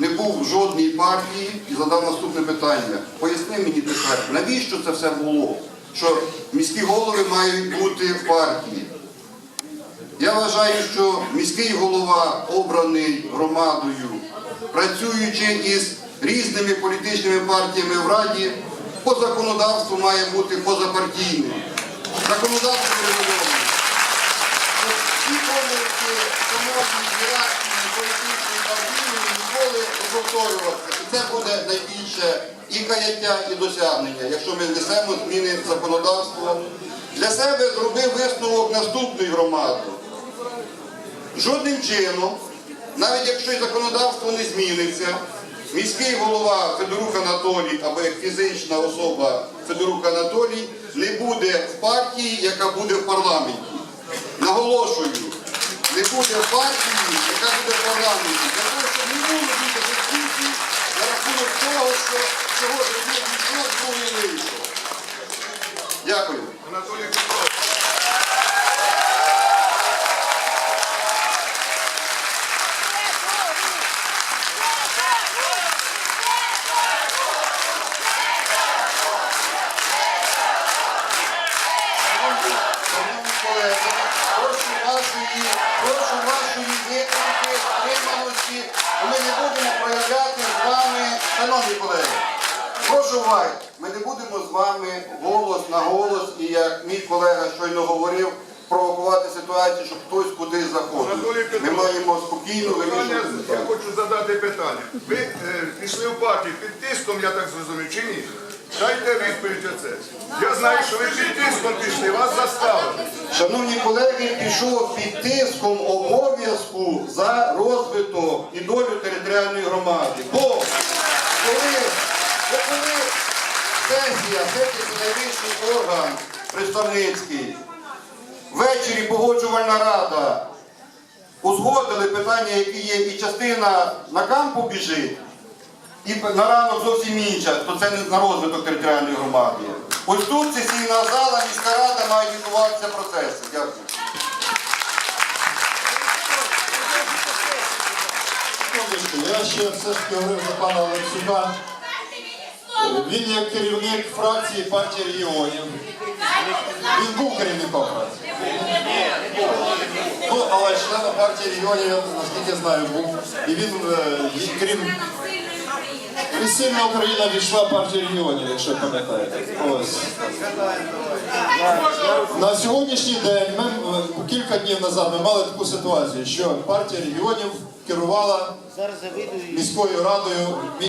не був в жодній партії і задав наступне питання. Поясни мені тепер, навіщо це все було? Що міські голови мають бути в партії. Я вважаю, що міський голова, обраний громадою, працюючи із різними політичними партіями в Раді, по законодавству має бути позапартійним. Законодавство регульоване. Ці помилки, шановні реакції політичної партії ніколи не повторюватися. І це буде найбільше і каяття, і досягнення, якщо ми внесемо зміни законодавство. Для себе зробив висновок наступної громади. Жодним чином, навіть якщо й законодавство не зміниться, міський голова Федорук Анатолій або як фізична особа Федорук Анатолій не буде в партії, яка буде в парламенті. Наголошую, не в партії, яка буде парламенті. Для того, щоб не було бути дискусії на рахунок того, що сьогодні не війшов, другий вийшов. Дякую. Анатолій Петрович. Шановні колеги, прошу вашої, прошу вашої витримки. Ми не будемо проявляти з вами, шановні колеги, прошу уваги, ми не будемо з вами голос на голос і як мій колега щойно говорив, провокувати ситуацію, щоб хтось кудись заходив. Ми маємо спокійно вирішувати я хочу задати питання. Ви е, пішли в партію під тиском, я так зрозумів, чи ні? Дайте відповідь оце. Я знаю, що ви під тиском пішли, вас заставили. Шановні колеги, пішов під тиском обов'язку за розвиток і долю територіальної громади. Бо коли, бо коли сесія, сесія найвищий орган представницький, ввечері погоджувальна рада узгодили питання, які є, і частина на кампу біжить, і на ранок зовсім інша, то це не на розвиток територіальної громади. Ось тут сесійна зала, міська рада мають відбуватися процеси. Дякую. Я ще все ж таки говорив за пана Олексюка. Він є керівник фракції партії регіонів. Він був керівником фракції. Ну, але членом партії регіонів, наскільки знаю, був. І е, він крім і сильна Україна війшла партія регіонів, якщо пам'ятаєте. Ось. На сьогоднішній день ми е, кілька днів назад ми мали таку ситуацію, що партія регіонів керувала міською радою